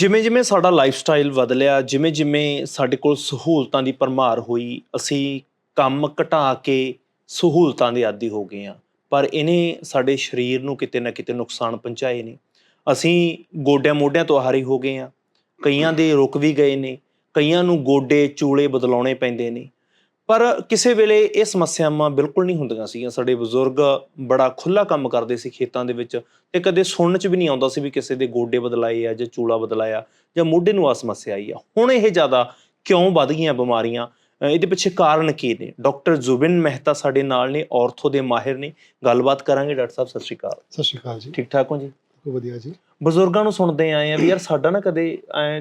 ਜਿਵੇਂ ਜਿਵੇਂ ਸਾਡਾ ਲਾਈਫ ਸਟਾਈਲ ਬਦਲਿਆ, ਜਿਵੇਂ ਜਿਵੇਂ ਸਾਡੇ ਕੋਲ ਸਹੂਲਤਾਂ ਦੀ ਭਰਮਾਰ ਹੋਈ, ਅਸੀਂ ਕੰਮ ਘਟਾ ਕੇ ਸਹੂਲਤਾਂ ਦੇ ਆਦੀ ਹੋ ਗਏ ਆ ਪਰ ਇਹਨੇ ਸਾਡੇ ਸਰੀਰ ਨੂੰ ਕਿਤੇ ਨਾ ਕਿਤੇ ਨੁਕਸਾਨ ਪਹੁੰਚਾਏ ਨੇ। ਅਸੀਂ ਗੋਡਿਆਂ ਮੋਢਿਆਂ ਤੋਂ ਆਹਾਰੀ ਹੋ ਗਏ ਆ ਕਈਆਂ ਦੇ ਰੁਕ ਵੀ ਗਏ ਨੇ। ਕਈਆਂ ਨੂੰ ਗੋਡੇ ਚੂਲੇ ਬਦਲਾਉਣੇ ਪੈਂਦੇ ਨੇ। ਪਰ ਕਿਸੇ ਵੇਲੇ ਇਹ ਸਮੱਸਿਆਵਾਂ ਬਿਲਕੁਲ ਨਹੀਂ ਹੁੰਦੀਆਂ ਸੀਗੀਆਂ। ਸਾਡੇ ਬਜ਼ੁਰਗ ਬੜਾ ਖੁੱਲਾ ਕੰਮ ਕਰਦੇ ਸੀ ਖੇਤਾਂ ਦੇ ਵਿੱਚ ਤੇ ਕਦੇ ਸੁਣਨ ਚ ਵੀ ਨਹੀਂ ਆਉਂਦਾ ਸੀ ਵੀ ਕਿਸੇ ਦੇ ਗੋਡੇ ਬਦਲਾਏ ਆ ਜਾਂ ਚੂਲਾ ਬਦਲਾਇਆ ਜਾਂ ਮੋਢੇ ਨੂੰ ਆ ਸਮੱਸਿਆ ਆਈ ਆ। ਹੁਣ ਇਹ ਜ਼ਿਆਦਾ ਕਿਉਂ ਵੱਧ ਗਈਆਂ ਬਿਮਾਰੀਆਂ? ਇਹਦੇ ਪਿੱਛੇ ਕਾਰਨ ਕੀ ਨੇ? ਡਾਕਟਰ ਜ਼ੁਬਿਨ ਮਹਿਤਾ ਸਾਡੇ ਨਾਲ ਨੇ ਆਰਥੋ ਦੇ ਮਾਹਿਰ ਨੇ। ਗੱਲਬਾਤ ਕਰਾਂਗੇ ਡਾਕਟਰ ਸਾਹਿਬ ਸਤਿ ਸ਼੍ਰੀ ਅਕਾਲ। ਸਤਿ ਸ਼੍ਰੀ ਅਕਾਲ ਜੀ। ਠੀਕ ਠਾਕ ਹੋ ਜੀ? ਬਹੁਤ ਵਧੀਆ ਜੀ। ਬਜ਼ੁਰਗਾਂ ਨੂੰ ਸੁਣਦੇ ਆਏ ਆ ਵੀ ਯਾਰ ਸਾਡਾ ਨਾ ਕਦੇ ਐ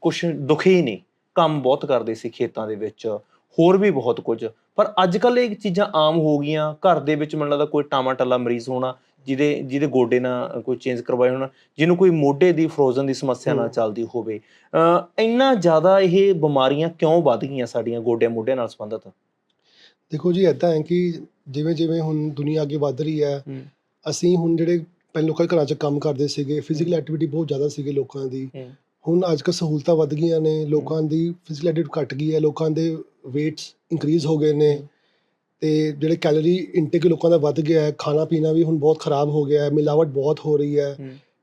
ਕੁਝ ਦੁਖੀ ਨਹੀਂ। ਕੰਮ ਬਹੁਤ ਕਰਦੇ ਸੀ ਖੇਤਾਂ ਦੇ ਵਿੱਚ। ਹੋਰ ਵੀ ਬਹੁਤ ਕੁਝ ਪਰ ਅੱਜ ਕੱਲ ਇਹ ਚੀਜ਼ਾਂ ਆਮ ਹੋ ਗਈਆਂ ਘਰ ਦੇ ਵਿੱਚ ਮੈਨੂੰ ਲੱਗਦਾ ਕੋਈ ਟਾਮਾ ਟੱਲਾ ਮਰੀਜ਼ ਹੋਣਾ ਜਿਹਦੇ ਜਿਹਦੇ ਗੋਡੇ ਨਾਲ ਕੋਈ ਚੇਂਜ ਕਰਵਾਏ ਹੋਣਾ ਜਿਹਨੂੰ ਕੋਈ ਮੋਢੇ ਦੀ ਫਰੋਜ਼ਨ ਦੀ ਸਮੱਸਿਆ ਨਾਲ। ਚੱਲਦੀ ਹੋਵੇ ਅ, ਇੰਨਾ ਜ਼ਿਆਦਾ ਇਹ ਬਿਮਾਰੀਆਂ ਕਿਉਂ ਵੱਧ ਗਈਆਂ ਸਾਡੀਆਂ ਗੋਡਿਆਂ ਮੋਢਿਆਂ ਨਾਲ ਸੰਬੰਧਿਤ ਦੇਖੋ ਜੀ ਇਦਾਂ ਹੈ ਕਿ ਜਿਵੇਂ ਜਿਵੇਂ ਹੁਣ ਦੁਨੀਆ ਅੱਗੇ ਵੱਧ ਰਹੀ ਹੈ। ਅਸੀਂ ਹੁਣ ਜਿਹੜੇ ਪਹਿਲਾਂ ਲੋਕਾਂ ਦੇ ਘਰਾਂ 'ਚ ਕੰਮ ਕਰਦੇ ਸੀਗੇ ਫਿਜ਼ੀਕਲ ਐਕਟੀਵਿਟੀ ਬਹੁਤ ਜ਼ਿਆਦਾ ਸੀਗੇ ਲੋਕਾਂ ਦੀ। ਹੁਣ ਅੱਜ ਕੱਲ੍ਹ ਸਹੂਲਤਾਂ ਵੱਧ ਗਈਆਂ ਨੇ ਲੋਕਾਂ ਦੀ ਫਿਜ਼ੀਕਲ ਘਟ ਗਈ ਹੈ ਲੋਕਾਂ ਦੇ weights ਇਨਕਰੀਜ਼ ਹੋ ਗਏ ਨੇ ਹੂੰ। ਤੇ ਜਿਹੜੇ ਕੈਲੋਰੀ ਇਨਟੇਕ ਲੋਕਾਂ ਦਾ ਵੱਧ ਗਿਆ ਹੈ ਖਾਣਾ ਪੀਣਾ ਵੀ ਹੁਣ ਬਹੁਤ ਖਰਾਬ ਹੋ ਗਿਆ ਹੈ ਮਿਲਾਵਟ ਬਹੁਤ ਹੋ ਰਹੀ ਹੈ।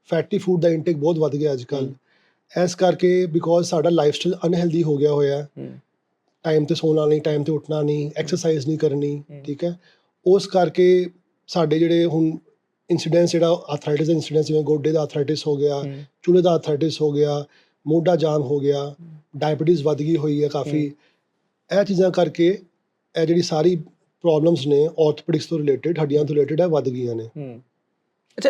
ਫੈਟੀ ਫੂਡ ਦਾ ਇਨਟੇਕ ਬਹੁਤ ਵੱਧ ਗਿਆ ਅੱਜ ਕੱਲ੍ਹ ਇਸ ਕਰਕੇ ਬਿਕੋਜ਼ ਸਾਡਾ ਲਾਈਫ ਸਟਾਈਲ ਅਨਹੈਲਦੀ ਹੋ ਗਿਆ ਹੋਇਆ। ਟਾਈਮ ਤੇ ਸੌਣਾ ਨਹੀਂ ਟਾਈਮ ਤੇ ਉੱਠਣਾ ਨਹੀਂ ਐਕਸਰਸਾਈਜ਼ ਨਹੀਂ ਕਰਨੀ। ਠੀਕ ਹੈ ਉਸ ਕਰਕੇ ਸਾਡੇ ਜਿਹੜੇ ਹੁਣ ਇਨਸੀਡੈਂਸ ਜਿਹੜਾ ਆਰਥਰਾਈਟਿਸ ਦਾ ਇਨਸੀਡੈਂਸ ਜਿਵੇਂ ਗੋਡੇ ਦਾ ਆਰਥਰਾਈਟਿਸ ਹੋ ਗਿਆ। ਚੂਲੇ ਦਾ ਆਰਥਰਾਈਟਿਸ ਹੋ ਗਿਆ ਮੋਢਾ ਜਾਮ ਹੋ ਗਿਆ ਡਾਇਬੀਟੀਜ਼ ਵੱਧ ਗਈ ਹੋਈ ਹੈ ਕਾਫੀ। ਇਹ ਚੀਜ਼ਾਂ ਕਰਕੇ ਇਹ ਜਿਹੜੀ ਸਾਰੀ ਪ੍ਰੋਬਲਮਸ ਨੇ ਆਰਥੋਪੈਡਿਕਸ ਤੋਂ ਰਿਲੇਟਡ ਹੱਡੀਆਂ ਤੋਂ ਰਿਲੇਟਡ ਹੈ ਵੱਧ ਗਈਆਂ ਨੇ। ਅੱਛਾ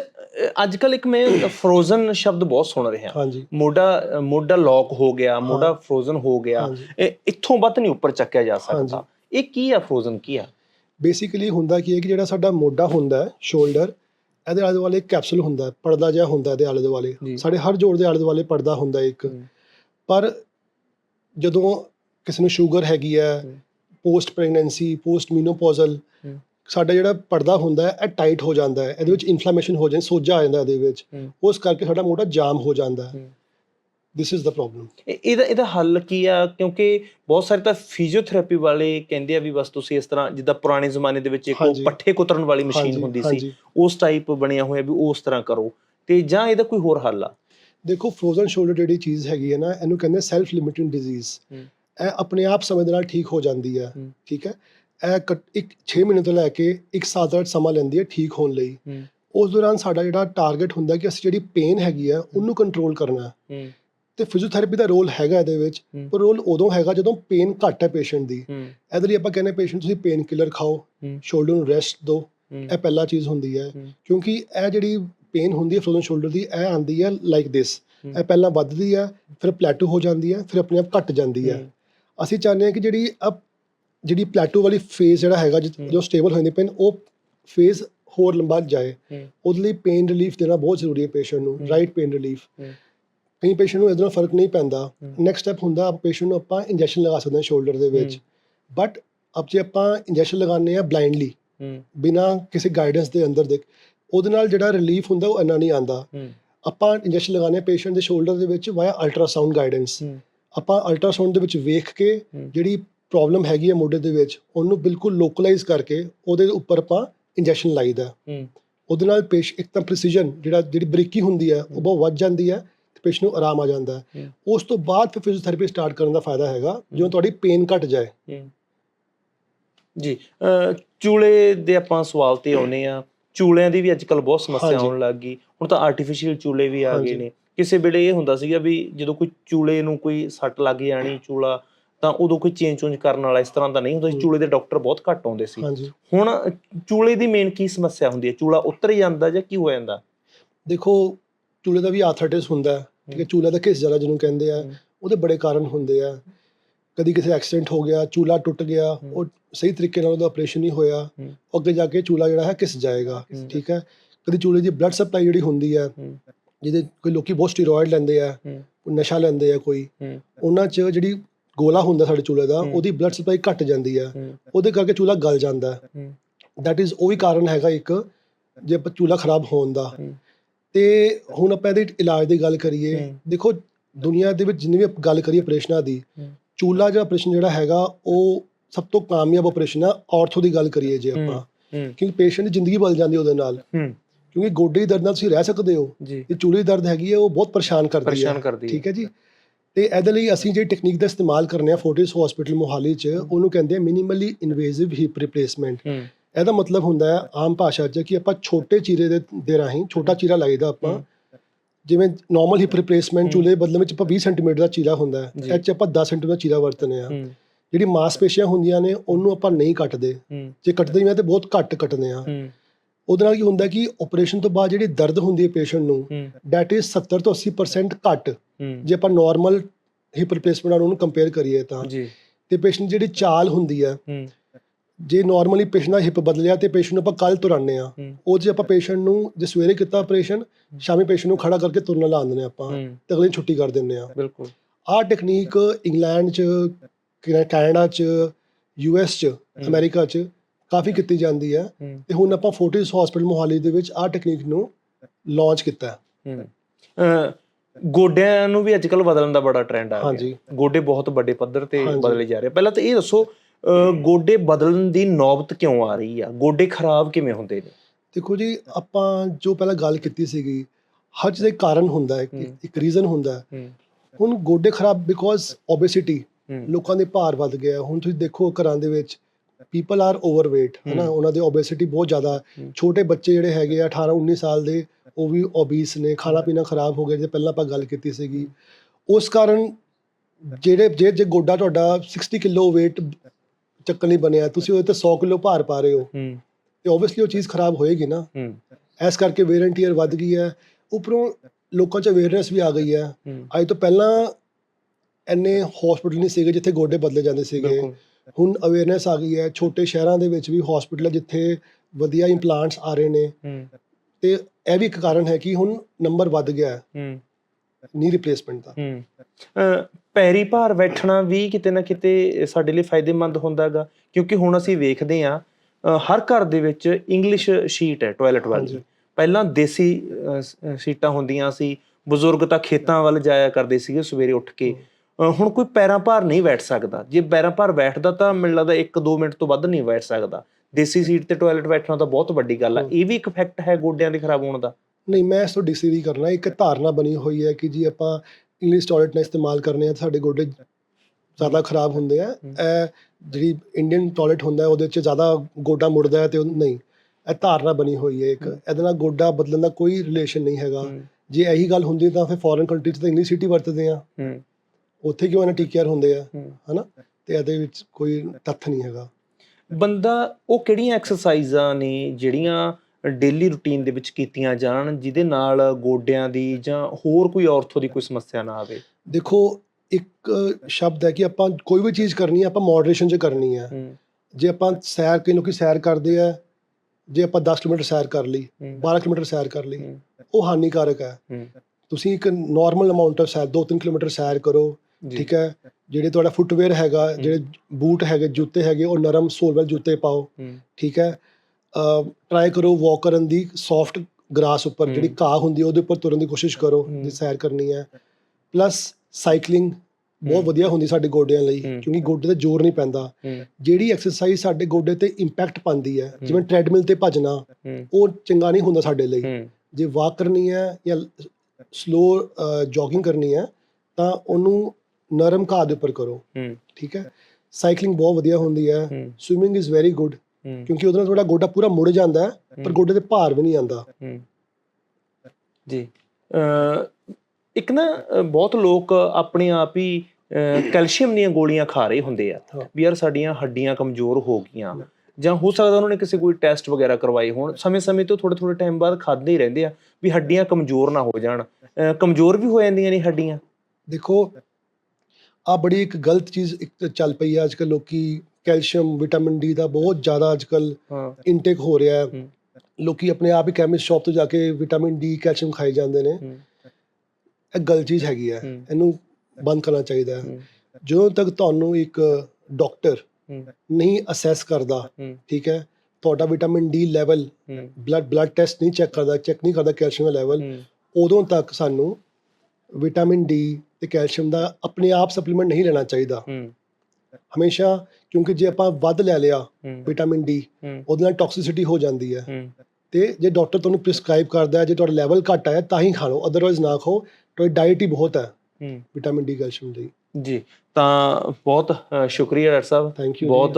ਅੱਜ ਕੱਲ ਇੱਕ ਮੈਂ ਫਰੋਜ਼ਨ ਸ਼ਬਦ ਬਹੁਤ ਸੁਣ ਰਿਹਾ। ਹਾਂਜੀ। ਮੋਢਾ ਮੋਢਾ ਲੌਕ ਹੋ ਗਿਆ ਮੋਢਾ ਫਰੋਜ਼ਨ ਹੋ ਗਿਆ। ਇੱਥੋਂ ਵੱਧ ਨਹੀਂ ਉੱਪਰ ਚੱਕਿਆ ਜਾ ਸਕਦਾ। ਇਹ ਕੀ ਆ ਫਰੋਜ਼ਨ ਕੀ ਆ? ਬੇਸਿਕਲੀ ਹੁੰਦਾ ਕੀ ਹੈ ਕਿ ਜਿਹੜਾ ਸਾਡਾ ਮੋਢਾ ਹੁੰਦਾ ਹੈ ਸ਼ੋਲਡਰ ਇਹਦੇ ਆਲੇ ਦੁਆਲੇ ਇੱਕ ਕੈਪਸੂਲ ਹੁੰਦਾ ਪਰਦਾ ਜਿਹਾ ਹੁੰਦਾ ਇਹਦੇ ਆਲੇ ਦੁਆਲੇ। ਸਾਡੇ ਹਰ ਜੋੜ ਦੇ ਆਲੇ ਦੁਆਲੇ ਪਰਦਾ ਹੁੰਦਾ ਇੱਕ। ਪਰ ਜਦੋਂ ਕਿਸੇ ਨੂੰ ਸ਼ੂਗਰ ਹੈਗੀ ਹੈ। Post pregnancy post menopausal. ਸਾਡਾ ਜਿਹੜਾ ਪਰਦਾ ਹੁੰਦਾ ਹੈ ਇਹ ਟਾਈਟ ਹੋ ਜਾਂਦਾ ਹੈ ਇਹਦੇ ਵਿੱਚ ਇਨਫਲੇਮੇਸ਼ਨ ਹੋ ਜਾਂਦਾ ਸੋਜਾ ਆ ਜਾਂਦਾ ਇਹਦੇ ਵਿੱਚ। ਉਸ ਕਰਕੇ ਸਾਡਾ ਮੋਢਾ ਜਾਮ ਹੋ ਜਾਂਦਾ ਹੈ ਦਿਸ ਇਜ਼ ਦਾ ਪ੍ਰੋਬਲਮ ਇਹ- ਇਹਦਾ ਇਹਦਾ ਹੱਲ ਕੀ ਆ? ਕਿਉਂਕਿ ਬਹੁਤ ਸਾਰੇ ਤਾਂ ਫਿਜ਼ੀਓਥੈਰੇਪੀ ਵਾਲੇ ਕਹਿੰਦੇ ਆ ਵੀ ਬਸ ਤੁਸੀਂ ਇਸ ਤਰ੍ਹਾਂ ਜਿੱਦਾਂ ਪੁਰਾਣੇ ਜ਼ਮਾਨੇ ਦੇ ਵਿੱਚ ਇੱਕ ਉਹ। ਪੱਠੇ ਕੁਤਰਨ ਵਾਲੀ ਮਸ਼ੀਨ ਹੁੰਦੀ ਸੀ। ਉਸ ਟਾਈਪ ਬਣਿਆ ਹੋਇਆ ਵੀ ਉਸ ਤਰ੍ਹਾਂ ਕਰੋ। ਤੇ ਜਾਂ ਇਹਦਾ ਕੋਈ ਹੋਰ ਹੱਲ ਆ? ਦੇਖੋ ਫਰੋਜ਼ਨ ਸ਼ੋਲਡਰ ਜਿਹੜੀ ਚੀਜ਼ ਹੈਗੀ ਹੈ ਨਾ ਇਹਨੂੰ ਕਹਿੰਦੇ ਸੈਲਫ ਲਿਮਿਟਿੰਗ ਡਿਜ਼ੀਜ਼। ਇਹ ਆਪਣੇ ਆਪ ਸਮੇਂ ਦੇ ਨਾਲ ਠੀਕ ਹੋ ਜਾਂਦੀ ਹੈ। ਠੀਕ ਹੈ ਇਹ ਘੱਟ- ਇੱਕ 6 ਮਹੀਨੇ ਤੋਂ ਲੈ ਕੇ 1 ਸਾਲ ਤੱਕ ਸਮਾਂ ਲੈਂਦੀ ਹੈ ਠੀਕ ਹੋਣ ਲਈ। ਉਸ ਦੌਰਾਨ ਸਾਡਾ ਜਿਹੜਾ ਟਾਰਗੇਟ ਹੁੰਦਾ ਕਿ ਅਸੀਂ ਜਿਹੜੀ ਪੇਨ ਹੈਗੀ ਆ ਉਹਨੂੰ ਕੰਟਰੋਲ ਕਰਨਾ। ਹੈ। ਤੇ ਫਿਜ਼ੀਓਥੈਰੇਪੀ ਦਾ ਰੋਲ ਹੈਗਾ ਇਹਦੇ ਵਿੱਚ। ਪਰ ਰੋਲ ਉਦੋਂ ਹੈਗਾ ਜਦੋਂ ਪੇਨ ਘੱਟ ਹੈ ਪੇਸ਼ੈਂਟ ਦੀ ਇਹਦੇ ਲਈ ਆਪਾਂ ਕਹਿੰਦੇ ਪੇਸ਼ੈਂਟ ਤੁਸੀਂ ਪੇਨ ਕਿਲਰ ਖਾਓ। ਸ਼ੋਲਡਰ ਨੂੰ ਰੈਸਟ ਦਿਓ ਇਹ ਪਹਿਲਾ ਚੀਜ਼ ਹੁੰਦੀ ਹੈ। ਕਿਉਂਕਿ ਇਹ ਜਿਹੜੀ ਪੇਨ ਹੁੰਦੀ ਹੈ ਫਰੋਜ਼ਨ ਸ਼ੋਲਡਰ ਦੀ ਇਹ ਆਂਦੀ ਹੈ ਲਾਈਕ ਹਮ। ਇਹ ਪਹਿਲਾਂ ਵੱਧਦੀ ਹੈ ਫਿਰ ਪਲੇਟੂ ਹੋ ਜਾਂਦੀ ਹੈ ਫਿਰ ਆਪਣੇ ਆਪ ਘਟ ਜਾਂਦੀ ਹੈ। ਅਸੀਂ ਚਾਹੁੰਦੇ ਹਾਂ ਕਿ ਜਿਹੜੀ ਅਬ ਜਿਹੜੀ ਪਲੇਟੂ ਵਾਲੀ ਫੇਜ਼ ਜਿਹੜਾ ਹੈਗਾ ਜਿ- ਸਟੇਬਲ ਹੋਈ ਪੇਨ ਉਹ ਫੇਜ਼ ਹੋਰ ਲੰਬਾ ਜਾਏ। ਉਹਦੇ ਲਈ ਪੇਨ ਰਿਲੀਫ ਦੇਣਾ ਬਹੁਤ ਜ਼ਰੂਰੀ ਹੈ ਪੇਸ਼ੈਂਟ ਨੂੰ। Right pain relief. ਕਈ ਪੇਸ਼ੈਂਟ ਨੂੰ ਨਾਲ ਫ਼ਰਕ ਨਹੀਂ ਪੈਂਦਾ। ਨੈਕਸਟ ਸਟੈਪ ਹੁੰਦਾ ਪੇਸ਼ੈਂਟ ਨੂੰ ਆਪਾਂ ਇੰਜੈਕਸ਼ਨ ਲਗਾ ਸਕਦੇ ਹਾਂ ਸ਼ੋਲਡਰ ਦੇ ਵਿੱਚ। ਬਟ ਅਬ ਜੇ ਆਪਾਂ ਇੰਜੈਕਸ਼ਨ ਲਗਾਉਂਦੇ ਆ ਬਲਾਈਂਡਲੀ ਬਿਨਾ ਕਿਸੇ ਗਾਈਡੈਂਸ ਦੇ ਅੰਦਰ ਦੇ ਉਹਦੇ ਨਾਲ ਜਿਹੜਾ ਰਿਲੀਫ ਹੁੰਦਾ ਉਹ ਇੰਨਾ ਨਹੀਂ ਆਂਦਾ ਆਪਾਂ ਇੰਜੈਕਸ਼ਨ ਲਗਾਉਂਦੇ ਪੇਸ਼ੈਂਟ ਦੇ ਸ਼ੋਲਡਰ ਦੇ ਵਿੱਚ ਵਾਇਆ ਅਲਟਰਾਸਾਊਂਡ ਗਾਈਡੈਂਸ। ਆਪਾਂ ਅਲਟਰਾਸਾਊਂਡ ਦੇ ਵਿੱਚ ਵੇਖ ਕੇ। ਜਿਹੜੀ ਪ੍ਰੋਬਲਮ ਹੈਗੀ ਹੈ ਮੋਢੇ ਦੇ ਵਿੱਚ ਉਹਨੂੰ ਬਿਲਕੁਲ ਲੋਕਲਾਈਜ਼ ਕਰਕੇ ਉਹਦੇ ਉੱਪਰ ਆਪਾਂ ਇੰਜੈਕਸ਼ਨ ਲਾਈਦਾ। ਉਹਦੇ ਨਾਲ ਪੇਸ਼ ਇੱਕ ਤਾਂ ਪ੍ਰੀਸੀਜਨ ਜਿਹੜਾ ਜਿਹੜੀ ਬਰੀਕੀ ਹੁੰਦੀ ਹੈ ਉਹ ਬਹੁਤ ਵੱਧ ਜਾਂਦੀ ਹੈ ਤੇ ਪੇਸ਼ੈਂਟ ਨੂੰ ਆਰਾਮ ਆ ਜਾਂਦਾ ਹੈ। ਉਸ ਤੋਂ ਬਾਅਦ ਫਿਰ ਫਿਜ਼ੀਓਥੈਰੇਪੀ ਸਟਾਰਟ ਕਰਨ ਦਾ ਫਾਇਦਾ ਹੈਗਾ ਜਦੋਂ ਤੁਹਾਡੀ ਪੇਨ ਘਟ ਜਾਏ। ਜੀ ਚੂਲੇ ਦੇ ਆਪਾਂ ਸਵਾਲ ਤੇ ਆਉਨੇ ਆ ਚੂਲਿਆਂ ਦੀ ਵੀ ਅੱਜ ਕੱਲ ਬਹੁਤ ਸਮੱਸਿਆ। ਆਉਣ ਲੱਗ ਗਈ ਹੁਣ ਤਾਂ ਆਰਟੀਫੀਸ਼ੀਅਲ ਚੂਲੇ ਵੀ ਆ ਗਏ। ਨੇ ਕਿਸੇ ਵੇਲੇ ਇਹ ਹੁੰਦਾ ਸੀਗਾ ਵੀ ਜਦੋਂ ਕੋਈ ਚੂਲੇ ਨੂੰ ਕੋਈ ਸੱਟ ਲੱਗ ਜਾਣੀ ਚੂਲਾ ਤਾਂ ਉਦੋਂ ਕੋਈ ਚੇਂਜ ਚੂੰਜ ਕਰਨ ਵਾਲਾ ਇਸ ਤਰ੍ਹਾਂ ਦਾ ਨਹੀਂ ਹੁੰਦਾ ਸੀ। ਚੂਲੇ ਦੇ ਡਾਕਟਰ ਬਹੁਤ ਘੱਟ ਆਉਂਦੇ ਸੀ ਹੁਣ ਚੂਲੇ ਦੀ ਮੇਨ ਕੀ ਸਮੱਸਿਆ ਹੁੰਦੀ ਹੈ ਚੂਲਾ ਉਤਰ ਜਾਂਦਾ ਜਾਂ ਕੀ ਹੋ ਜਾਂਦਾ ਦੇਖੋ ਚੂਲੇ ਦਾ ਵੀ ਆਰਥਰਾਈਟਿਸ ਹੁੰਦਾ ਹੈ ਠੀਕ ਹੈ ਚੂਲਾ ਦਾ ਕਿਸ ਜਗ੍ਹਾ ਜਿਹਨੂੰ ਕਹਿੰਦੇ ਆ। ਉਹਦੇ ਬੜੇ ਕਾਰਨ ਹੁੰਦੇ ਆ ਕਦੀ ਕਿਸੇ ਐਕਸੀਡੈਂਟ ਹੋ ਗਿਆ ਚੂਲਾ ਟੁੱਟ ਗਿਆ। ਉਹ ਸਹੀ ਤਰੀਕੇ ਨਾਲ ਉਹਦਾ ਆਪਰੇਸ਼ਨ ਨਹੀਂ ਹੋਇਆ। ਉਹ ਅੱਗੇ ਜਾ ਕੇ ਚੂਲਾ ਜਿਹੜਾ ਹੈ ਕਿਸ ਜਾਏਗਾ। ਠੀਕ ਹੈ ਕਦੀ ਚੂਲੇ ਦੀ ਬਲੱਡ ਸਪਲਾਈ ਜਿਹੜੀ ਹੁੰਦੀ ਹੈ। ਜਿਹਦੇ ਕੋਈ ਲੋਕੀ ਬਹੁਤ ਸਟੀਰੋਇਡ ਲੈਂਦੇ ਆ ਨਸ਼ਾ ਲੈਂਦੇ ਆ ਕੋਈ। ਉਹਨਾਂ 'ਚ ਜਿਹੜੀ ਗੋਲਾ ਹੁੰਦਾ ਸਾਡੇ ਚੂਲੇ ਦਾ। ਉਹਦੀ ਬਲੱਡ ਸਪਲਾਈ ਘਟ ਜਾਂਦੀ ਹੈ। ਉਹਦੇ ਕਰਕੇ ਚੂਲਾ ਗਲ ਜਾਂਦਾ। ਦੈਟ ਇਜ਼ ਉਹ ਵੀ ਕਾਰਨ ਹੈਗਾ ਇੱਕ ਜੇ ਚੂਲਾ ਖਰਾਬ ਹੋਣ ਦਾ। ਤੇ ਹੁਣ ਆਪਾਂ ਇਹਦੇ ਇਲਾਜ ਦੀ ਗੱਲ ਕਰੀਏ। ਦੇਖੋ ਦੁਨੀਆ ਦੇ ਵਿੱਚ ਜਿੰਨੀ ਵੀ ਆਪਾਂ ਗੱਲ ਕਰੀਏ ਆਪਰੇਸ਼ਨਾਂ ਦੀ। ਚੂਲਾ ਜਿਹੜਾ ਆਪਰੇਸ਼ਨ ਜਿਹੜਾ ਹੈਗਾ ਉਹ ਸਭ ਤੋਂ ਕਾਮਯਾਬ ਆਪਰੇਸ਼ਨ ਆ ਆਰਥੋ ਦੀ ਗੱਲ ਕਰੀਏ ਜੇ ਆਪਾਂ। ਕਿਉਂਕਿ ਪੇਸ਼ੈਂਟ ਦੀ ਜ਼ਿੰਦਗੀ ਬਦਲ ਜਾਂਦੀ ਉਹਦੇ ਨਾਲ। ਕਿਉਂਕਿ ਗੋਡੇ ਦੀ ਦਰਦ ਨਾਲ ਤੁਸੀਂ ਰਹਿ ਸਕਦੇ ਹੋ। ਇਹ ਚੂਲੇ ਦੀ ਦਰਦ ਹੈਗੀ ਹੈ ਉਹ ਬਹੁਤ ਪਰੇਸ਼ਾਨ ਕਰਦੀ ਹੈ ਠੀਕ ਹੈ ਜੀ? ਤੇ ਇਹਦੇ ਲਈ ਅਸੀਂ ਜਿਹੜੀ ਟੈਕਨੀਕ ਦਾ ਇਸਤੇਮਾਲ ਕਰਨੇ ਆ ਫੋਰਟਿਸ ਹਸਪੀਟਲ ਮੋਹਾਲੀ 'ਚ ਉਹਨੂੰ ਕਹਿੰਦੇ ਆ ਮਿਨੀਮਲੀ ਇਨਵੇਸਿਵ ਹਿਪ ਰਿਪਲੇਸਮੈਂਟ ਇਹਦਾ ਮਤਲਬ ਹੁੰਦਾ ਹੈ ਆਮ ਭਾਸ਼ਾ 'ਚ ਕਿ ਆਪਾਂ ਛੋਟੇ ਚੀਰੇ ਦੇ ਦੇ ਰਾਹੀਂ ਛੋਟਾ ਚੀਰਾ ਲਾਈਦਾ ਆਪਾਂ। ਜਿਵੇਂ ਨਾਰਮਲ ਹਿਪ ਰਿਪਲੇਸਮੈਂਟ। ਚੂਲੇ ਦੇ ਬਦਲੇ ਵਿੱਚ ਆਪਾਂ 20 ਸੈਂਟੀਮੀਟਰ ਦਾ ਚੀਰਾ ਹੁੰਦਾ ਹੈ। ਇਹ 'ਚ ਆਪਾਂ 10 ਸੈਂਟੀਮੀਟਰ ਦਾ ਚੀਰਾ ਵਰਤਨੇ ਆ। ਜਿਹੜੀ ਮਾਸਪੇਸ਼ੀਆਂ ਹੁੰਦੀਆਂ ਨੇ ਉਹਨੂੰ ਆਪਾਂ ਨਹੀਂ ਕੱਟਦੇ। ਜੇ ਕੱਟਦੇ ਵੀ ਆ ਤੇ ਬਹੁਤ ਘੱਟ ਕੱਟਦੇ ਆ। ਉਹਦੇ ਨਾਲ ਕੀ ਹੁੰਦਾ ਕਿ ਆਪਰੇਸ਼ਨ ਤੋਂ ਬਾਅਦ ਜਿਹੜੀ ਦਰਦ ਹੁੰਦੀ ਹੈ ਪੇਸ਼ੈਂਟ ਨੂੰ ਡੈਟ ਇਜ਼ 70 ਤੋਂ 80% ਘੱਟ। ਜੇ ਆਪਾਂ ਨਾਰਮਲ ਹਿਪ ਰਿਪਲੇਸਮੈਂਟ ਨਾਲ ਉਹਨੂੰ ਕੰਪੇਅਰ ਕਰੀਏ ਤਾਂ। ਜੀ। ਤੇ ਪੇਸ਼ੈਂਟ ਜਿਹੜੀ ਚਾਲ ਹੁੰਦੀ ਹੂੰ। ਜੇ ਨਾਰਮਲੀ ਪੇਸ਼ੈਂਟ ਦਾ ਹਿਪ ਬਦਲਿਆ ਤੇ ਪੇਸ਼ੈਂਟ ਨੂੰ ਆਪਾਂ ਕੱਲ ਤੁਰਾਉਂਦੇ ਆ ਉਹ ਜੇ ਆਪਾਂ ਪੇਸ਼ੈਂਟ ਨੂੰ ਜੇ ਸਵੇਰੇ ਕੀਤਾ ਆਪਰੇਸ਼ਨ ਸ਼ਾਮੀ ਪੇਸ਼ੈਂਟ ਨੂੰ ਖੜਾ ਕਰਕੇ ਤੁਰਨ ਲਾ ਦਿੰਦੇ ਆ ਆਪਾਂ ਤੇ ਅਗਲੇ ਛੁੱਟੀ ਕਰ ਦਿੰਦੇ ਆ ਬਿਲਕੁਲ। ਆਹ ਟੈਕਨੀਕ ਇੰਗਲੈਂਡ ਚ ਕੈਨੇਡਾ ਚ ਯੂਐਸ ਚ ਅਮਰੀਕਾ ਚ ਕਾਫੀ ਕੀਤੀ ਜਾਂਦੀ ਹੈ। ਤੇ ਹੁਣ ਆਪਾਂ ਫੋਰਟਿਸ ਹਸਪੀਟਲ ਮੋਹਾਲੀ ਦੇ ਵਿੱਚ ਆਹ ਟੈਕਨੀਕ ਨੂੰ ਲਾਂਚ ਕੀਤਾ ਹੈ। ਗੋਡਿਆਂ ਨੂੰ ਵੀ ਅੱਜਕੱਲ ਬਦਲਣ ਦਾ ਬੜਾ ਟ੍ਰੈਂਡ ਆ ਗਿਆ। ਗੋਡੇ ਬਹੁਤ ਵੱਡੇ ਪੱਧਰ ਤੇ। ਬਦਲੇ ਜਾ ਰਹੇ ਪਹਿਲਾਂ ਤਾਂ ਇਹ ਦੱਸੋ ਗੋਡੇ ਬਦਲਣ ਦੀ ਨੌਬਤ ਕਿਉਂ ਆ ਰਹੀ ਆ? ਗੋਡੇ ਖਰਾਬ ਕਿਵੇਂ ਹੁੰਦੇ ਨੇ? ਦੇਖੋ ਜੀ ਆਪਾਂ ਜੋ ਪਹਿਲਾਂ ਗੱਲ ਕੀਤੀ ਸੀਗੀ ਹਰ ਚੀਜ਼ ਦਾ ਇੱਕ ਕਾਰਨ ਹੁੰਦਾ ਹੈ। ਇੱਕ- ਇੱਕ ਰੀਜ਼ਨ ਹੁੰਦਾ ਹੈ। ਹੂੰ। ਹੁਣ ਗੋਡੇ ਖਰਾਬ ਬਿਕੋਜ਼ ਓਬੇਸਿਟੀ ਹੂੰ। ਲੋਕਾਂ ਦੇ ਭਾਰ ਵੱਧ ਗਿਆ ਹੁਣ ਤੁਸੀਂ ਦੇਖੋ ਘਰਾਂ ਦੇ ਵਿੱਚ ਪੀਪਲ ਆਰ ਓਵਰਵੇਟ ਹਨਾ? ਹੂੰ। ਉਹਨਾਂ ਦੇ ਓਬੇਸਿਟੀ ਬਹੁਤ ਜ਼ਿਆਦਾ ਹੂੰ। ਛੋਟੇ ਬੱਚੇ ਜਿਹੜੇ ਹੈਗੇ ਆ 18 19 ਸਾਲ ਦੇ ਉਹ ਵੀ ਓਬੀਸ ਨੇ ਖਾਣਾ ਪੀਣਾ ਖਰਾਬ ਹੋ ਗਿਆ ਜੇ ਪਹਿਲਾਂ ਆਪਾਂ ਗੱਲ ਕੀਤੀ ਸੀਗੀ। ਉਸ ਕਾਰਨ ਜਿਹੜੇ ਜੇ ਜੇ ਗੋਡਾ ਤੁਹਾਡਾ 60 ਕਿਲੋ weight ਚੱਕਣ ਲਈ ਬਣਿਆ। ਤੁਸੀਂ ਉਹਦੇ ਤੇ 100 ਕਿਲੋ ਭਾਰ ਪਾ ਰਹੇ ਹੋ। ਹੂੰ। ਤੇ ਓਬਵੀਅਸਲੀ ਉਹ ਚੀਜ਼ ਖਰਾਬ ਹੋਏਗੀ ਨਾ। ਹੂੰ। ਇਸ ਕਰਕੇ ਵੇਰ ਐਂਡ ਟੀਅਰ ਵੱਧ ਗਈ ਹੈ। ਉੱਪਰੋਂ ਲੋਕਾਂ 'ਚ ਅਵੇਅਰਨੈਸ ਵੀ ਆ ਗਈ ਹੈ। ਅੱਜ ਤੋਂ ਪਹਿਲਾਂ ਇੰਨੇ ਹਸਪੀਟਲ ਨਹੀਂ ਸੀਗੇ ਜਿੱਥੇ ਗੋਡੇ ਬਦਲੇ ਜਾਂਦੇ ਸੀਗੇ। ਹੁਣ ਅਵੇਅਰਨੈਸ ਆ ਗਈ ਹੈ। ਛੋਟੇ ਸ਼ਹਿਰਾਂ ਦੇ ਵਿੱਚ ਵੀ ਹਸਪੀਟਲ ਜਿੱਥੇ ਵਧੀਆ ਇੰਪਲਾਂਟਸ ਆ ਰਹੇ ਨੇ। ਹੂੰ। ਤੇ ਇਹ ਵੀ ਇੱਕ ਕਾਰਨ ਹੈ ਕਿ ਹੁਣ ਨੰਬਰ ਵੱਧ ਗਿਆ ਹੈ। ਹੂੰ। ਨੀ ਰਿਪਲੇਸਮੈਂਟ ਦਾ। ਹੂੰ। ਪੈਰੀ ਭਾਰ ਬੈਠਣਾ ਵੀ ਕਿਤੇ ਨਾ ਕਿਤੇ ਸਾਡੇ ਲਈ ਫਾਇਦੇਮੰਦ ਹੁੰਦਾਗਾ ਕਿਉਂਕਿ ਹੁਣ ਅਸੀਂ ਵੇਖਦੇ ਆ ਹਰ ਘਰ ਦੇ ਵਿੱਚ ਇੰਗਲਿਸ਼ ਸ਼ੀਟ ਹੈ ਟਾਇਲਟ ਵਾਲੀ। ਪਹਿਲਾਂ ਦੇਸੀ ਸ਼ੀਟਾਂ ਹੁੰਦੀਆਂ ਸੀ ਬਜ਼ੁਰਗ ਤਾਂ ਖੇਤਾਂ ਵੱਲ ਜਾਇਆ ਕਰਦੇ ਸੀਗੇ ਸਵੇਰੇ ਉੱਠ ਕੇ। ਹੁਣ ਕੋਈ ਪੈਰਾਂ ਭਾਰ ਨਹੀਂ ਬੈਠ ਸਕਦਾ। ਜੇ ਪੈਰਾਂ ਭਾਰ ਬੈਠਦਾ ਤਾਂ ਮੈਨੂੰ ਲੱਗਦਾ 1-2 ਮਿੰਟ ਤੋਂ ਵੱਧ ਨਹੀਂ ਬੈਠ ਸਕਦਾ। ਦੇਸੀ ਸੀਟ ਤੇ ਟਾਇਲਟ ਬੈਠਣਾ ਤਾਂ ਬਹੁਤ ਵੱਡੀ ਗੱਲ ਆ। ਇਹ ਵੀ ਇੱਕ ਫੈਕਟ ਹੈ ਗੋਡਿਆਂ ਦੇ ਖਰਾਬ ਹੋਣ ਦਾ। ਨਹੀਂ ਮੈਂ ਇਸ ਤੋਂ ਡਿਸਰੀ ਕਰਨਾ ਇੱਕ ਧਾਰਨਾ ਬਣੀ ਹੋਈ ਹੈ ਕਿ ਜੀ ਆਪਾਂ ਇੰਗਲਿਸ਼ ਟਾਇਲਟ ਨਾਲ ਇਸਤੇਮਾਲ ਕਰਨੇ ਆ ਸਾਡੇ ਗੋਡੇ ਜ਼ਿਆਦਾ ਖਰਾਬ ਹੁੰਦੇ ਆ। ਇਹ ਜਿਹੜੀ ਇੰਡੀਅਨ ਟਾਇਲਟ ਹੁੰਦਾ ਹੈ, ਉਹਦੇ 'ਚ ਜ਼ਿਆਦਾ ਗੋਡਾ ਮੁੜਦਾ ਹੈ ਤੇ ਨਹੀਂ। ਇਹ ਧਾਰਨਾ ਬਣੀ ਹੋਈ ਹੈ ਇੱਕ। ਇਹਦੇ ਨਾਲ ਗੋਡਾ ਬਦਲਣ ਦਾ ਕੋਈ ਰਿਲੇਸ਼ਨ ਨਹੀਂ ਹੈਗਾ। ਜੇ ਇਹੀ ਗੱਲ ਹੁੰਦੀ ਤਾਂ ਫਿਰ ਫੋਰਨ ਕੰਟਰੀ 'ਚ ਤਾਂ ਇੰਗਲਿਸ਼ ਸਿਟੀ ਵਰਤਦੇ ਆ। ਹੂੰ। ਉੱਥੇ ਕਿਉਂ ਇਹਨਾਂ ਟੀਕੇਅਰ ਹੁੰਦੇ ਆ? ਹਨਾ? ਤੇ ਇਹਦੇ ਵਿੱਚ ਕੋਈ ਤੱਥ ਨਹੀਂ ਹੈਗਾ। ਬੰਦਾ ਉਹ ਕਿਹੜੀਆਂ ਐਕਸਰਸਾਈਜ਼ਾਂ ਨੇ ਜਿਹੜੀਆਂ ਡੇਲੀ ਰੁਟੀਨ ਦੇ ਵਿੱਚ ਕੀਤੀਆਂ ਜਾਣ ਜਿਹਦੇ ਨਾਲ ਗੋਡਿਆਂ ਦੀ ਜਾਂ ਹੋਰ ਕੋਈ ਔਰਥੋ ਦੀ ਕੋਈ ਸਮੱਸਿਆ ਨਾ ਆਵੇ। ਦੇਖੋ ਇੱਕ ਸ਼ਬਦ ਹੈ ਕਿ ਆਪਾਂ ਕੋਈ ਵੀ ਚੀਜ਼ ਕਰਨੀ ਹੈ ਆਪਾਂ ਮੋਡਰੇਸ਼ਨ 'ਚ ਕਰਨੀ ਹੈ। ਜੇ ਆਪਾਂ ਸੈਰ ਕਈ ਲੋਕੀ ਸੈਰ ਕਰਦੇ ਆ ਜੇ ਆਪਾਂ 10 ਕਿਲੋਮੀਟਰ ਸੈਰ ਕਰ ਲਈ ਹੂੰ। 12 ਕਿਲੋਮੀਟਰ ਸੈਰ ਕਰ ਲਈ ਉਹ ਹਾਨੀਕਾਰਕ ਹੈ। ਤੁਸੀਂ ਇੱਕ ਨਾਰਮਲ ਅਮਾਉਂਟ ਆਫ ਸੈਰ 2-3 ਕਿਲੋਮੀਟਰ ਸੈਰ ਕਰੋ ਠੀਕ ਹੈ? ਜਿਹੜੇ ਤੁਹਾਡਾ ਫੁੱਟਵੇਅਰ ਹੈਗਾ ਜਿਹੜੇ ਬੂਟ ਹੈਗੇ ਜੁੱਤੇ ਹੈਗੇ ਉਹ ਨਰਮ ਸੋਲ ਵਾਲੇ ਜੁੱਤੇ ਪਾਓ ਠੀਕ ਹੈ? ਟਰਾਈ ਕਰੋ ਵਾਕ ਕਰਨ ਦੀ ਸੌਫਟ ਗ੍ਰਾਸ ਉੱਪਰ। ਜਿਹੜੀ ਘਾਹ ਹੁੰਦੀ ਹੈ ਉਹਦੇ ਉੱਪਰ ਤੁਰਨ ਦੀ ਕੋਸ਼ਿਸ਼ ਕਰੋ। ਜੇ ਸੈਰ ਕਰਨੀ ਹੈ ਪਲੱਸ ਸਾਈਕਲਿੰਗ ਬਹੁਤ। ਵਧੀਆ ਹੁੰਦੀ ਸਾਡੇ ਗੋਡਿਆਂ ਲਈ। ਕਿਉਂਕਿ ਗੋਡੇ ਤੇ ਜ਼ੋਰ ਨਹੀਂ ਪੈਂਦਾ। ਜਿਹੜੀ ਐਕਸਰਸਾਈਜ਼ ਸਾਡੇ ਗੋਡੇ ਤੇ ਇੰਪੈਕਟ ਪਾਉਂਦੀ ਹੈ। ਜਿਵੇਂ ਟ੍ਰੈਡਮਿਲ ਤੇ ਭੱਜਣਾ ਉਹ ਚੰਗਾ ਨਹੀਂ ਹੁੰਦਾ ਸਾਡੇ ਲਈ। ਜੇ ਵਾਕ ਕਰਨੀ ਹੈ ਜਾਂ ਸਲੋ ਜੋਗਿੰਗ ਕਰਨੀ ਹੈ ਤਾਂ ਉਹਨੂੰ ਨਰਮ ਘਾਹ ਦੇ ਉੱਪਰ ਕਰੋ। ਠੀਕ ਹੈ? ਸਾਈਕਲਿੰਗ ਬਹੁਤ ਵਧੀਆ ਹੁੰਦੀ ਹੈ। ਸਵਿਮਿੰਗ ਇਜ਼ ਵੈਰੀ ਗੁੱਡ ਕਿਉਂਕਿ ਉਹਦੇ ਨਾਲ ਤੁਹਾਡਾ ਗੋਡਾ ਪੂਰਾ ਮੁੜ ਜਾਂਦਾ ਹੈ ਪਰ। ਗੋਡੇ ਤੇ ਭਾਰ ਵੀ ਨਹੀਂ ਆਉਂਦਾ। ਜੀ। ਇੱਕ ਨਾ ਬਹੁਤ ਲੋਕ ਆਪਣੇ ਆਪ ਹੀ ਕੈਲਸ਼ੀਅਮ ਦੀਆਂ ਗੋਲੀਆਂ ਖਾ ਰਹੇ ਹੁੰਦੇ ਆ। ਵੀ ਯਾਰ ਸਾਡੀਆਂ ਹੱਡੀਆਂ ਕਮਜ਼ੋਰ ਹੋ ਗਈਆਂ। ਜਾਂ ਹੋ ਸਕਦਾ ਉਹਨਾਂ ਨੇ ਕਿਸੇ ਕੋਈ ਟੈਸਟ ਵਗੈਰਾ ਕਰਵਾਏ ਹੋਣ। ਸਮੇਂ-ਸਮੇਂ ਤੋਂ ਥੋੜੇ-ਥੋੜੇ ਟਾਈਮ ਬਾਅਦ ਖਾਦੇ ਹੀ ਰਹਿੰਦੇ ਆ ਵੀ ਹੱਡੀਆਂ ਕਮਜ਼ੋਰ ਨਾ ਹੋ ਜਾਣ। ਕਮਜ਼ੋਰ ਵੀ ਹੋ ਜਾਂਦੀਆਂ ਨੇ ਹੱਡੀਆਂ। ਦੇਖੋ ਆ ਬੜੀ ਇੱਕ ਗਲਤ ਚੀਜ਼ ਇੱਕ ਚੱਲ ਪਈ ਹੈ ਅੱਜਕੱਲ ਲੋਕੀ ਕੈਲਸ਼ੀਅਮ ਵਿਟਾਮਿਨ ਡੀ ਦਾ ਬਹੁਤ ਜ਼ਿਆਦਾ ਅੱਜਕੱਲ ਹਾਂ। ਇਨਟੇਕ ਹੋ ਰਿਹਾ ਹੈ। ਹੂੰ। ਲੋਕੀ ਆਪਣੇ ਆਪ ਹੀ ਕੈਮਿਸਟ ਸ਼ਾਪ ਤੋਂ ਜਾ ਕੇ ਵਿਟਾਮਿਨ ਡੀ ਕੈਲਸ਼ੀਅਮ ਖਾਈ ਜਾਂਦੇ ਨੇ। ਹੂੰ, ਇਹ ਗਲਤ ਚੀਜ਼ ਹੈਗੀ ਹੈ। ਹੂੰ। ਇਹਨੂੰ ਬੰਦ ਕਰਨਾ ਚਾਹੀਦਾ ਹੈ। ਹੂੰ, ਜਦੋਂ ਤੱਕ ਤੁਹਾਨੂੰ ਇੱਕ ਡਾਕਟਰ ਹੂੰ, ਨਹੀਂ ਅਸੈਸ ਕਰਦਾ ਹੂੰ, ਠੀਕ ਹੈ ਤੁਹਾਡਾ ਵਿਟਾਮਿਨ ਡੀ ਲੈਵਲ ਹੂੰ, ਬਲੱਡ ਬਲੱਡ ਟੈਸਟ ਨਹੀਂ ਚੈੱਕ ਕਰਦਾ ਚੈੱਕ ਨਹੀਂ ਕਰਦਾ ਕੈਲਸ਼ੀਅਮ ਦਾ ਲੈਵਲ ਹੂੰ, ਉਦੋਂ ਤੱਕ ਸਾਨੂੰ ਵਿਟਾਮਿਨ ਡੀ ਤੇ ਕੈਲਸ਼ੀਅਮ ਦਾ ਆਪਣੇ ਆਪ ਸਪਲੀਮੈਂਟ ਨਹੀਂ ਲੈਣਾ ਚਾਹੀਦਾ। ਹੂੰ। ਹਮੇਸ਼ਾ ਕਿਉਂਕਿ ਜੇ ਆਪਾਂ ਵੱਧ ਲੈ ਲਿਆ ਵਿਟਾਮਿਨ ਡੀ ਉਹਦੇ ਨਾਲ ਟੌਕਸਿਸਿਟੀ ਹੋ ਜਾਂਦੀ ਹੈ। ਤੇ ਜੇ ਡਾਕਟਰ ਤੁਹਾਨੂੰ ਪ੍ਰਿਸਕ੍ਰਾਈਬ ਕਰਦਾ ਹੈ ਜੇ ਤੁਹਾਡਾ ਲੈਵਲ ਘੱਟ ਆਇਆ ਤਾਂ ਹੀ ਖਾ ਲਓ। ਅਦਰਵਾਈਜ਼ ਨਾ ਖਾਓ ਤੁਹਾਡੀ ਡਾਈਟ ਹੀ ਬਹੁਤ ਹੈ ਵਿਟਾਮਿਨ ਡੀ ਕੈਲਸ਼ੀਅਮ ਦੀ ਜੀ ਤਾਂ ਬਹੁਤ ਸ਼ੁਕਰੀਆ ਡਾਕਟਰ ਸਾਹਿਬ। ਥੈਂਕ ਯੂ ਬਹੁਤ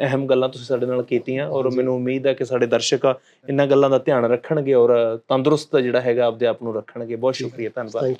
ਅਹਿਮ ਗੱਲਾਂ ਤੁਸੀਂ ਸਾਡੇ ਨਾਲ ਕੀਤੀਆਂ ਔਰ। ਮੈਨੂੰ ਉਮੀਦ ਹੈ ਕਿ ਸਾਡੇ ਦਰਸ਼ਕ ਇਹਨਾਂ ਗੱਲਾਂ ਦਾ ਧਿਆਨ ਰੱਖਣਗੇ ਔਰ ਤੰਦਰੁਸਤ ਜਿਹੜਾ ਹੈਗਾ ਆਪਦੇ ਆਪ ਨੂੰ ਰੱਖਣਗੇ। ਬਹੁਤ ਸ਼ੁਕਰੀਆ ਧੰਨਵਾਦ।